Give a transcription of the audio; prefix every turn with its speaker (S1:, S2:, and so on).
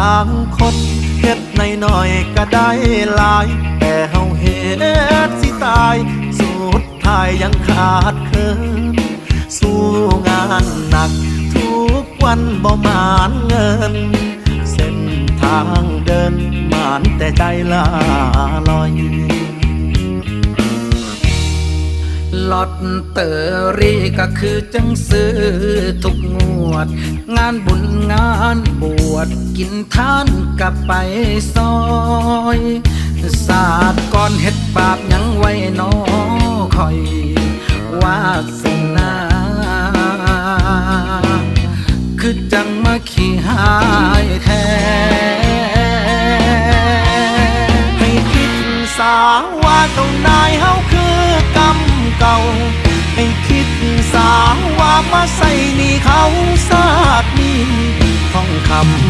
S1: ลางคนเฮ็ดในน้อยๆก็ได้หลาย แต่เฮาเฮ็ดสิตาย สุดท้ายยังขาดเคินสู้งานหนัก ทุกวันบ่มานเงิน เส้นทางเดินมานแต่ใจละลอย
S2: ลอตเตอรี่ก็คือจังซื้อทุกงวด งานบุญงานบวชกินทานกับไปซอยศาสตร์ก่อนเฮ็ดบาปยังไว้นอคอยวาสนา คือจังมาขี่หาย
S1: ไม่คิดสาว่ามาใส่นี่เขาสาดนี่ท้องคำ